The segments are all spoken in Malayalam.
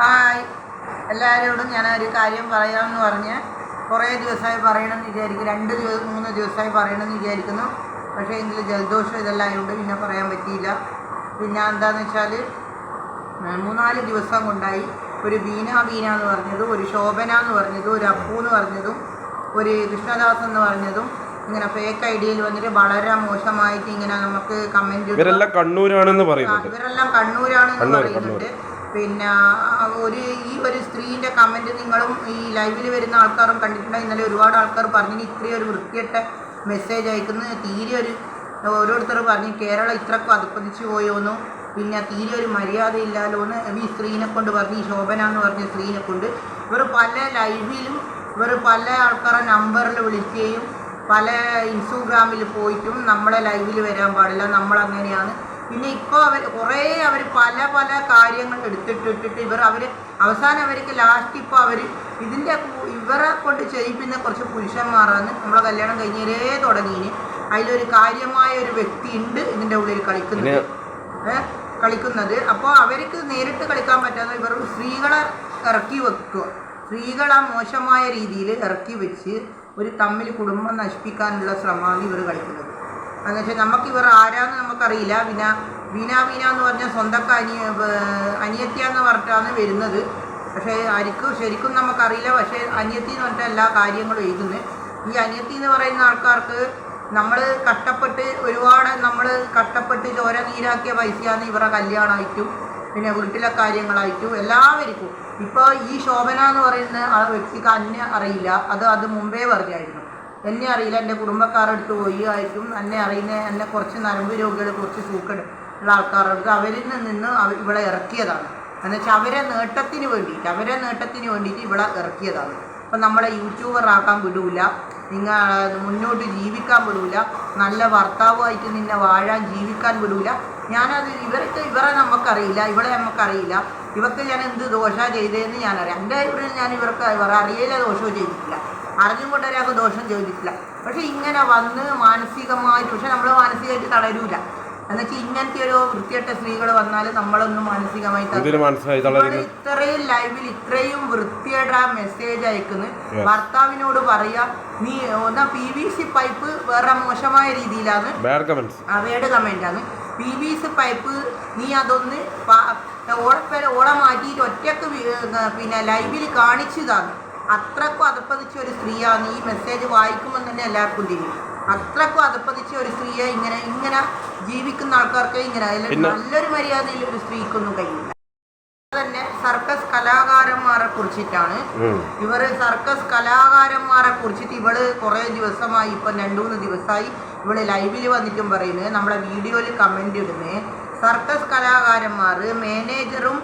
ഹായ്. എല്ലാവരോടും ഞാൻ ഒരു കാര്യം പറയാമെന്ന് പറഞ്ഞ് കുറേ ദിവസമായി പറയണമെന്ന് വിചാരിക്കും രണ്ട് ദിവസം മൂന്ന് ദിവസമായി പറയണമെന്ന് വിചാരിക്കുന്നു. പക്ഷേ എങ്കിൽ ജലദോഷം ഇതെല്ലാം ആയതുകൊണ്ട് പിന്നെ പറയാൻ പറ്റിയില്ല. പിന്നെ എന്താണെന്ന് വെച്ചാൽ മൂന്നാൽ ദിവസം കൊണ്ടായി ഒരു ബീന ബീന എന്ന് പറഞ്ഞതും ഒരു ശോഭന എന്ന് പറഞ്ഞതും ഒരു അപ്പു എന്ന് പറഞ്ഞതും ഒരു കൃഷ്ണദാസ് എന്ന് പറഞ്ഞതും ഇങ്ങനെ ഫേക്ക് ഐഡിയയിൽ വന്നിട്ട് വളരെ മോശമായിട്ട് ഇങ്ങനെ നമുക്ക് കമന്റ് ഇവരെല്ലാം കണ്ണൂരാണെന്ന് പറയുന്നുണ്ട്. ഇവരെല്ലാം കണ്ണൂരാണെന്ന് പറയുന്നുണ്ട്. പിന്നെ ഒരു ഈ ഒരു സ്ത്രീന്റെ കമന്റ് നിങ്ങളും ഈ ലൈവിൽ വരുന്ന ആൾക്കാരും കണ്ടിട്ടുണ്ടെങ്കിൽ ഇന്നലെ ഒരുപാട് ആൾക്കാർ പറഞ്ഞു ഇത്രയും ഒരു വൃത്തിയിട്ട മെസ്സേജ് അയക്കുന്നത് തീരെ ഒരു ഓരോരുത്തർ പറഞ്ഞു കേരളം ഇത്രക്കും അതിപ്പതിച്ചു പോയോന്നു. പിന്നെ തീരെ ഒരു മര്യാദ ഇല്ലാലോ എന്ന് ഈ സ്ത്രീനെ കൊണ്ട് പറഞ്ഞു ഈ ശോഭന എന്ന് പറഞ്ഞ സ്ത്രീനെ കൊണ്ട്. ഇവർ പല ലൈവിലും ഇവർ പല ആൾക്കാരെ നമ്പറിൽ വിളിക്കുകയും പല ഇൻസ്റ്റഗ്രാമിൽ പോയിട്ടും നമ്മളെ ലൈവിൽ വരാൻ പാടില്ല. നമ്മളങ്ങനെയാണ്. പിന്നെ ഇപ്പോൾ അവർ കുറേ അവർ പല പല കാര്യങ്ങൾ എടുത്തിട്ടിട്ടിട്ട് ഇവർ അവർ അവസാനം അവർക്ക് ലാസ്റ്റ് ഇപ്പോൾ അവർ ഇതിന്റെ ഇവരെ കൊണ്ട് ചെയ്യിപ്പിക്കുന്ന കുറച്ച് പുരുഷന്മാരാണ്. നമ്മളെ കല്യാണം കഴിഞ്ഞേ തുടങ്ങിയിന് അതിലൊരു കാര്യമായ ഒരു വ്യക്തി ഉണ്ട് ഇതിന്റെ ഉള്ളിൽ കളിക്കുന്നത്. കളിക്കുന്നത്. അപ്പോൾ അവർക്ക് നേരിട്ട് കളിക്കാൻ പറ്റാതെ ഇവർ സ്ത്രീകളെ ഇറക്കി വെക്കുക. സ്ത്രീകളെ മോശമായ രീതിയിൽ ഇറക്കി വെച്ച് ഒരു തമ്മിൽ കുടുംബം നശിപ്പിക്കാനുള്ള ശ്രമമാണ് ഇവർ കളിക്കുന്നത്. എന്ന് വെച്ചാൽ നമുക്ക് ഇവർ ആരാന്ന് നമുക്കറിയില്ല. വിന വീന വീന എന്ന് പറഞ്ഞാൽ സ്വന്തം അനിയ അനിയത്തിയ എന്ന് പറഞ്ഞിട്ടാണ് വരുന്നത്. പക്ഷേ ആർക്കും ശരിക്കും നമുക്കറിയില്ല. പക്ഷേ അനിയത്തി എന്ന് പറഞ്ഞിട്ട് എല്ലാ കാര്യങ്ങളും എഴുതുന്നത് ഈ അനിയത്തി എന്ന് പറയുന്ന ആൾക്കാർക്ക് നമ്മൾ കഷ്ടപ്പെട്ട് ഒരുപാട് നമ്മൾ കഷ്ടപ്പെട്ട് ചോര നീരാക്കിയ പൈസയാണ് ഇവരുടെ കല്യാണമായിട്ടും പിന്നെ വീട്ടിലെ കാര്യങ്ങളായിട്ടും എല്ലാവർക്കും. ഇപ്പോൾ ഈ ശോഭന എന്ന് പറയുന്ന ആ വ്യക്തിക്ക് അന്നെ അറിയില്ല. അത് അത് മുമ്പേ പറഞ്ഞായിരുന്നു. എന്നെ അറിയില്ല എന്റെ കുടുംബക്കാരുടെ അടുത്ത് പോയി ആയിരിക്കും. എന്നെ അറിയുന്ന എന്നെ കുറച്ച് നരമ്പ് രോഗികളെ കുറച്ച് സൂക്കട് ഉള്ള ആൾക്കാരുടെ അടുത്ത് അവരിൽ നിന്ന് ഇവിടെ ഇറക്കിയതാണ്. എന്നുവെച്ചാൽ അവരെ നേട്ടത്തിന് വേണ്ടിയിട്ട് അവരെ നേട്ടത്തിന് വേണ്ടിയിട്ട് ഇവിടെ ഇറക്കിയതാണ്. അപ്പം നമ്മളെ യൂട്യൂബർ ആക്കാൻ വിടൂല നിങ്ങൾ മുന്നോട്ട് ജീവിക്കാൻ വിടൂല നല്ല ഭർത്താവുമായിട്ട് നിന്നെ വാഴാൻ ജീവിക്കാൻ വിടൂല. ഞാനത് ഇവർക്ക് ഇവരെ നമുക്കറിയില്ല ഇവളെ നമുക്കറിയില്ല. ഇവർക്ക് ഞാൻ എന്ത് ദോഷമാണ് ചെയ്തതെന്ന് ഞാനറിയാം. എന്റെ ഇവിടെ ഞാൻ ഇവർക്ക് ഇവർ അറിയില്ല ദോഷവും ചെയ്തിട്ടില്ല. അറിഞ്ഞും കൊണ്ട് ഒരാൾക്ക് ദോഷം ചോദിച്ചില്ല പക്ഷെ ഇങ്ങനെ വന്ന് മാനസികമായിട്ട് പക്ഷെ നമ്മൾ മാനസികമായിട്ട് തളരൂല. എന്നുവെച്ചാൽ ഇങ്ങനത്തെ ഒരു വൃത്തിയട്ട സ്ത്രീകൾ വന്നാൽ നമ്മളൊന്നും മാനസികമായി ഇത്രയും ലൈവിൽ ഇത്രയും വൃത്തിയുടെ മെസ്സേജ് അയക്കുന്നു. ഭർത്താവിനോട് പറയാ നീ ഒന്നാ പി വി സി പൈപ്പ് വേറെ മോശമായ രീതിയിലാണ് അവയുടെ അവയുടെ കമന്റാണ് പി വി സി പൈപ്പ് നീ അതൊന്ന് ഓളപ്പേര ഓളെ മാറ്റിയിട്ട് ഒറ്റയ്ക്ക് പിന്നെ ലൈവിൽ കാണിച്ചതാണ് അത്രക്കും അതപ്പതിച്ച ഒരു സ്ത്രീയാണ് ഈ മെസ്സേജ് വായിക്കുമ്പോൾ തന്നെ എല്ലാവർക്കും തിരിയും അത്രക്കും അതപ്പതിച്ച ഒരു സ്ത്രീയെ ഇങ്ങനെ ഇങ്ങനെ ജീവിക്കുന്ന ആൾക്കാർക്ക് ഇങ്ങനെ അതിൽ നല്ലൊരു മര്യാദയിൽ ഒരു സ്ത്രീക്കൊന്നും കഴിയില്ല. തന്നെ സർക്കസ് കലാകാരന്മാരെ കുറിച്ചിട്ടാണ്. ഇവർ സർക്കസ് കലാകാരന്മാരെ കുറിച്ചിട്ട് ഇവൾ കുറെ ദിവസമായി ഇപ്പൊ രണ്ടു മൂന്ന് ദിവസമായി ഇവൾ ലൈവിൽ വന്നിട്ടും പറയുന്നത് നമ്മളെ വീഡിയോയിൽ കമന്റ് ഇടുന്നത് സർക്കസ് കലാകാരന്മാർ മാനേജറും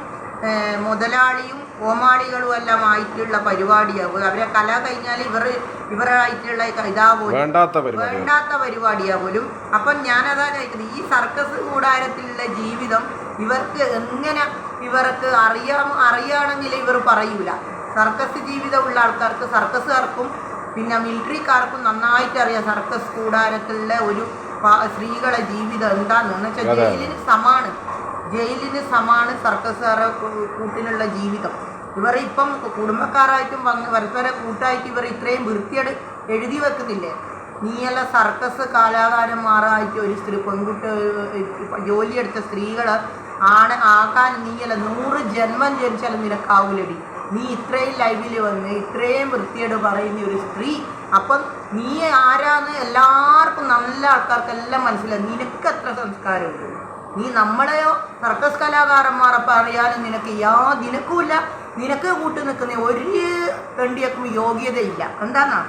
മുതലാളിയും കോമാളികളും എല്ലാം ആയിട്ടുള്ള പരിപാടിയാവും അവരെ കല കഴിഞ്ഞാൽ ഇവർ ഇവരായിട്ടുള്ള ഇതാവും വേണ്ടാത്ത പരിപാടിയാവും അപ്പം ഞാനതാ കഴിക്കുന്നത് ഈ സർക്കസ് കൂടാരത്തിലുള്ള ജീവിതം ഇവർക്ക് എങ്ങനെ ഇവർക്ക് അറിയാം അറിയാണെങ്കിൽ ഇവർ പറയൂല. സർക്കസ് ജീവിതമുള്ള ആൾക്കാർക്ക് സർക്കസുകാർക്കും പിന്നെ മിലിറ്ററിക്കാർക്കും നന്നായിട്ട് അറിയാം സർക്കസ് കൂടാരത്തിലുള്ള ഒരു സ്ത്രീകളെ ജീവിതം എന്താണെന്ന് വെച്ചാൽ ജയിലിന് സമാണ്. ജയിലിന് സമാണ് സർക്കസുകാരെ കൂട്ടിലുള്ള ജീവിതം. ഇവർ ഇപ്പം കുടുംബക്കാരായിട്ടും വന്ന് പരസ്പര കൂട്ടായിട്ട് ഇവർ ഇത്രയും വൃത്തിയോട് എഴുതി വെക്കുന്നില്ലേ? നീയല്ല സർക്കസ് കലാകാരന്മാരായിട്ട് ഒരു സ്ത്രീ പെൺകുട്ടി ജോലിയെടുത്ത സ്ത്രീകൾ ആണ് ആക്കാൻ നീയല്ല നൂറ് ജന്മം ജനിച്ചാലും നിനക്കാവൂലടി. നീ ഇത്രയും ലൈവിൽ വന്ന് ഇത്രയും വൃത്തിയോട് പറയുന്ന ഒരു സ്ത്രീ അപ്പം നീ ആരാന്ന് എല്ലാവർക്കും നല്ല ആൾക്കാർക്കെല്ലാം മനസ്സിലായി നിനക്ക് എത്ര സംസ്കാരമുണ്ട്? നീ നമ്മളെയോ സർക്കസ് കലാകാരന്മാരെ പറയാനും നിനക്ക് യാ നിനക്കുമില്ല. നിനക്ക് കൂട്ടു നിൽക്കുന്ന ഒരു പെണ്ടിയക്കും യോഗ്യതയില്ല. എന്താന്നാ?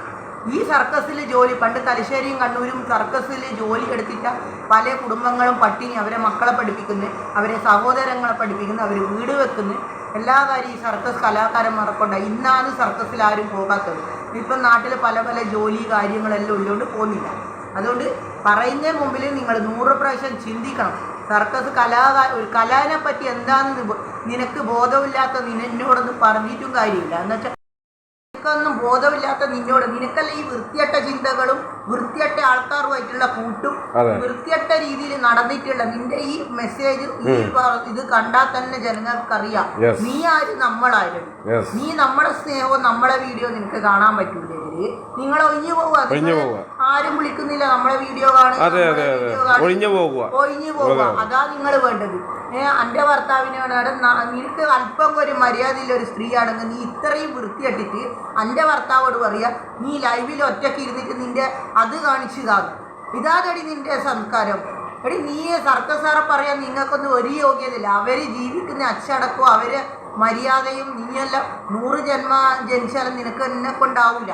ഈ സർക്കസിൽ ജോലി പണ്ട് തലശ്ശേരിയും കണ്ണൂരും സർക്കസിൽ ജോലി എടുത്തിട്ട പല കുടുംബങ്ങളും പട്ടിണി അവരെ മക്കളെ പഠിപ്പിക്കുന്നു അവരെ സഹോദരങ്ങളെ പഠിപ്പിക്കുന്നു അവർ വീട് വെക്കുന്നു. എല്ലാ കാര്യം ഈ സർക്കസ് കലാകാരന്മാരെ കൊണ്ടാണ് ഇന്നാണ് സർക്കസിൽ ആരും പോകാത്തത്. ഇപ്പം നാട്ടിൽ പല പല ജോലി കാര്യങ്ങളെല്ലാം ഉള്ളതുകൊണ്ട് പോകുന്നില്ല. അതുകൊണ്ട് പറയുന്നതിന് മുമ്പിൽ നിങ്ങൾ നൂറ് പ്രാവശ്യം ചിന്തിക്കണം. സർക്കസ് കലാകാര ഒരു കലാനെ പറ്റി എന്താണെന്ന് നിനക്ക് ബോധമില്ലാത്ത നിന്നോടൊന്ന് പറഞ്ഞിട്ടും കാര്യമില്ല. എന്നുവെച്ചാൽ നിനക്കൊന്നും ബോധമില്ലാത്ത നിന്നോട് നിനക്കല്ല ഈ വൃത്തിയട്ട ചിന്തകളും വൃത്തിയട്ട ആൾക്കാരുമായിട്ടുള്ള കൂട്ടും വൃത്തിയട്ട രീതിയിൽ നടന്നിട്ടുള്ള നിന്റെ ഈ മെസ്സേജ് ഈ ഇത് കണ്ടാൽ തന്നെ ജനങ്ങൾക്കറിയാം. നീ ആര്? നമ്മളായിരുന്നു നീ നമ്മുടെ സ്നേഹവും നമ്മുടെ വീഡിയോ നിനക്ക് കാണാൻ പറ്റൂലെങ്കിൽ നിങ്ങൾ ഒഴിഞ്ഞു പോവുക. ആരും വിളിക്കുന്നില്ല. നമ്മളെ വീഡിയോ കാണുക അതെ അതെ അതെ. ഒഴിഞ്ഞു പോകുക. ഒഴിഞ്ഞു പോവുക അതാ നിങ്ങൾ വേണ്ടത്. ഏഹ് എന്റെ ഭർത്താവിനോട് നിനക്ക് അല്പം ഒരു മര്യാദയില്ല ഒരു സ്ത്രീയാണെങ്കിൽ നീ ഇത്രയും വൃത്തിയിട്ടിട്ട് എന്റെ ഭർത്താവോട് പറയാ നീ ലൈവിൽ ഒറ്റയ്ക്ക് ഇരുന്നിട്ട് നിന്റെ അത് കാണിച്ചു ഇതാകും ഇതാതടി നിന്റെ സംസ്കാരം. എടി നീ സർക്കസ് സാറെ പറയാൻ നിങ്ങൾക്കൊന്നും ഒരു യോഗ്യതയില്ല. അവർ ജീവിക്കുന്ന അച്ചടക്കവും അവർ മര്യാദയും നീയല്ല. നൂറ് ജന്മ ജനിച്ചാലും നിനക്ക് എന്നെ കൊണ്ടാവൂല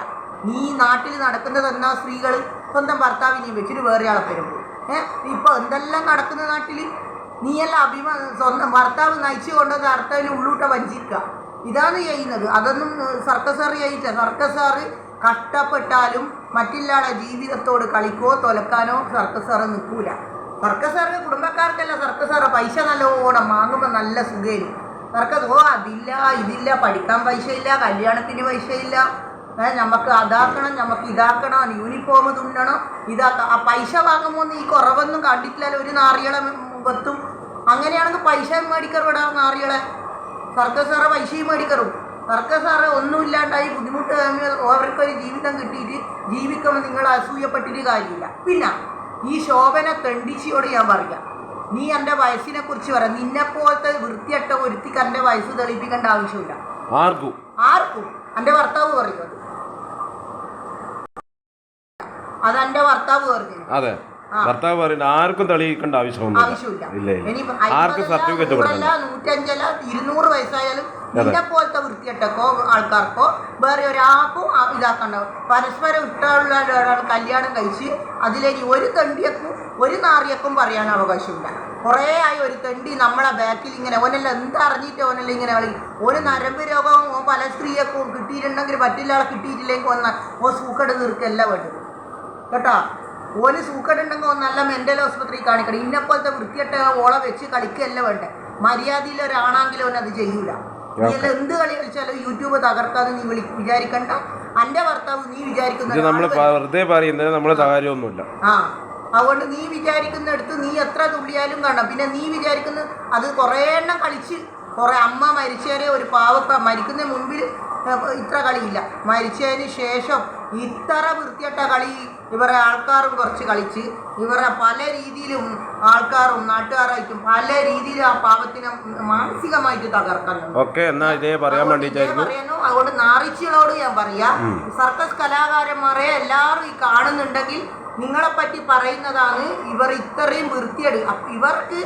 നീ നാട്ടിൽ നടക്കുന്നത് എന്നാ സ്ത്രീകൾ സ്വന്തം ഭർത്താവിനെയും വെച്ചിട്ട് വേറെ ആളെ വരുമ്പോൾ ഏഹ് ഇപ്പൊ എന്തെല്ലാം നടക്കുന്ന നാട്ടിൽ നീയെല്ലാം അഭിമാ സ്വന്തം ഭർത്താവ് നയിച്ചു കൊണ്ടത് ഭർത്താവിന് ഉള്ളൂട്ട വഞ്ചിക്കുക ഇതാണ് ചെയ്യുന്നത്. അതൊന്നും സർക്കസ് ചെയ്യിച്ച ചെയ്യില്ല. സർക്കസ് കഷ്ടപ്പെട്ടാലും മറ്റില്ലാളെ ജീവിതത്തോട് കളിക്കോ തൊലക്കാനോ സർക്കസാറ് നിൽക്കൂല സർക്കസാറിന് സാറ് കുടുംബക്കാർക്കല്ല സർക്കസാറ് സാറ്. പൈസ നല്ലോണം വാങ്ങുമ്പോൾ നല്ല സുഖമായിരുന്നു സർക്കസ് ഓ അതില്ല ഇതില്ല പഠിക്കാൻ പൈസ ഇല്ല കല്യാണത്തിന് പൈസ ഇല്ല ഏ, നമുക്ക് അതാക്കണം നമുക്ക് ഇതാക്കണം യൂണിഫോം തുന്നണം ഇതാക്കണം ആ പൈസ വാങ്ങുമ്പോൾ ഈ കുറവൊന്നും കണ്ടിട്ടില്ല ഒരു നാറികളെ മുഖത്തും. അങ്ങനെയാണെങ്കിൽ പൈസ മേടിക്കറും ഇടാ നാറികളെ. സർക്കസ് സാറെ പൈസയും മേടിക്കറും സർക്കസ് സാറ് ഒന്നുമില്ലാണ്ടായി ബുദ്ധിമുട്ട് അവർക്കൊരു ജീവിതം കിട്ടിയിട്ട് ജീവിക്കുമ്പോൾ നിങ്ങൾ അസൂയപ്പെട്ടിട്ട് കാര്യമില്ല. പിന്നെ ഈ ശോഭന തെണ്ടിച്ചിയോട് ഞാൻ പറയാം. നീ എന്റെ വയസ്സിനെ കുറിച്ച് പറയാം നിന്നെപ്പോലത്തെ വൃത്തിയട്ട ഒരുത്തിക്ക് എന്റെ വയസ്സ് തെളിയിപ്പിക്കേണ്ട ആവശ്യമില്ല. ആർക്കും. ആർക്കും? എന്റെ ഭർത്താവ് പറയുന്നത് അത് എന്റെ ഭർത്താവ് പറഞ്ഞു. അതെ. ഭർത്താവ് പറയുന്നത് ആർക്കും തെളിയിക്കേണ്ട ആവശ്യമൊന്നുമില്ല. ഇല്ല? ആർക്കും സർട്ടിഫിക്കറ്റ് കൊടുക്കണം? കൊടുക്കണ്ട നൂറ്റഞ്ചല്ല ഇരുന്നൂറ് വയസ്സായാലും നിന്നെ പോലത്തെ വൃത്തിയട്ടക്കോ ആൾക്കാർക്കോ വേറെ ഒരാൾക്കും ഇതാക്കണ്ട. പരസ്പരം ഇട്ടുള്ള കല്യാണം കഴിച്ച് അതിലേക്ക് ഒരു തെണ്ടിയക്കും ഒരു നാറിയക്കും പറയാൻ അവകാശമില്ല. കുറേ ആയി ഒരു തെണ്ടി നമ്മളെ ബാക്കിൽ ഇങ്ങനെ ഓനെല്ലാം എന്തറിഞ്ഞിട്ട് ഓനെല്ലാം ഇങ്ങനെ കളി. ഒരു നരമ്പ് രോഗവും ഓൻ പല സ്ത്രീയൊക്കെ കിട്ടിയിട്ടുണ്ടെങ്കിൽ പറ്റില്ല ആളെ കിട്ടിയിട്ടില്ലെങ്കിൽ ഒന്ന് ഓ സൂക്കട് തീർക്കല്ല വേണ്ടത്. കേട്ടോ. ഓൽ സൂക്കടുണ്ടെങ്കിൽ ഒന്നല്ല നല്ല മെന്റൽ ആസ്പത്രി കാണിക്കണം. ഇന്നെപ്പോലത്തെ വൃത്തിയട്ട ഓളെ വെച്ച് കളിക്കുകയല്ല വേണ്ടേ. മര്യാദയിൽ ഒരാണെങ്കിലും അത് ചെയ്യൂല. നീ എല്ലാം എന്ത് കളി കളിച്ചാലും യൂട്യൂബ് തകർക്കാന്ന് നീ വിളി വിചാരിക്കണ്ട. അന്റെ ഭർത്താവ് നീ വിചാരിക്കുന്നത് നമ്മൾ ഒരാൾ വെറുതെ പറയുന്നത് നമ്മളെ കാര്യമൊന്നുമില്ല. ആ. അതുകൊണ്ട് നീ വിചാരിക്കുന്നിടത്ത് നീ എത്ര തുള്ളിയാലും കാണാം. പിന്നെ നീ വിചാരിക്കുന്ന അത് കുറേ എണ്ണം കളിച്ച് കുറേ അമ്മ മരിച്ചവരെ ഒരു പാവപ്പ മരിക്കുന്ന മുമ്പിൽ ഇത്ര കളിയില്ല. മരിച്ചതിന് ശേഷം ഇത്ര വൃത്തിയട്ട കളി ഇവരെ ആൾക്കാരും കുറച്ച് കളിച്ച് ഇവരെ പല രീതിയിലും ആൾക്കാരും നാട്ടുകാരായിട്ടും പല രീതിയിലും ആ പാവത്തിനെ മാനസികമായിട്ട് തകർക്കുന്നു. ഓക്കെ എന്നാ ഇതേ പറയാൻ വേണ്ടിയിട്ടായിരുന്നു. പറയുന്നു, അതുകൊണ്ട് നാറിച്ചികളോട് ഞാൻ പറയാ സർക്കസ് കലാകാരന്മാരെ എല്ലാവരും ഈ കാണുന്നുണ്ടെങ്കിൽ നിങ്ങളെ പറ്റി പറയുന്നതാണ് ഇവർ ഇത്രയും വൃത്തിയെടു ഇവർക്ക്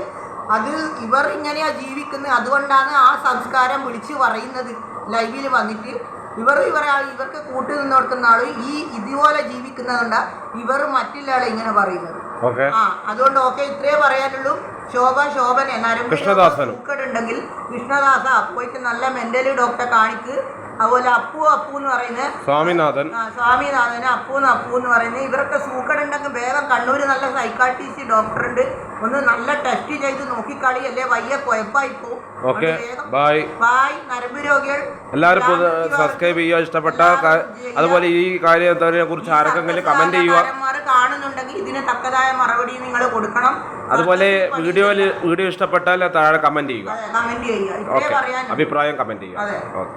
അത് ഇവർ ഇങ്ങനെയാ ജീവിക്കുന്നത് അതുകൊണ്ടാണ് ആ സംസ്കാരം വിളിച്ചു പറയുന്നത് ലൈവിൽ വന്നിട്ട്. ഇവർ ഇവരെ ഇവർക്ക് കൂട്ടി നിന്ന് കൊടുക്കുന്ന ആൾ ഈ ഇതുപോലെ ജീവിക്കുന്നതുകൊണ്ടാ ഇവർ മറ്റുള്ള ആളെ ഇങ്ങനെ പറയുന്നത്. ആ അതുകൊണ്ട് ഓക്കെ ഇത്രേ പറയാനുള്ളൂ. ശോഭ ശോഭൻ എന്നാലും കൃഷ്ണദാസനും. ഉണ്ടെങ്കിൽ കൃഷ്ണദാസ പോയിട്ട് നല്ല മെന്റലി ഡോക്ടറെ കാണിക്ക്. അതുപോലെ അപ്പു അപ്പു എന്ന് പറയുന്നത് സ്വാമിനാഥൻ. സ്വാമിനാഥന് അപ്പു എന്ന് അപ്പു എന്ന് പറയുന്നത് ഇവരൊക്കെ സൂക്കടുണ്ടെങ്കിൽ വേഗം കണ്ണൂർ നല്ല സൈക്കാട്രിസ്റ്റ് ഡോക്ടർ ഉണ്ട്. ഒന്ന് നല്ല ടെസ്റ്റ് ചെയ്ത് നോക്കിക്കളി അല്ലേ വയ്യ കൊയപ്പായി പോകും ഓക്കെ. ബായ് ബായ് നരമ്പ് രോഗികൾ. എല്ലാവരും സബ്സ്ക്രൈബ് ചെയ്യുക ഇഷ്ടപ്പെട്ട അതുപോലെ ഈ കാര്യത്തെ കുറിച്ച് ആർക്കെങ്കിലും കമന്റ് ചെയ്യുക. കാണുന്നുണ്ടെങ്കിൽ ഇതിന് തക്കതായ മറുപടി നിങ്ങൾ കൊടുക്കണം. അതുപോലെ വീഡിയോയിൽ വീഡിയോ ഇഷ്ടപ്പെട്ടാൽ താഴെ കമന്റ് ചെയ്യുക. കമന്റ് ചെയ്യുക. ഇത്രേ പറയാൻ അഭിപ്രായം കമന്റ് ചെയ്യുക. ഓക്കെ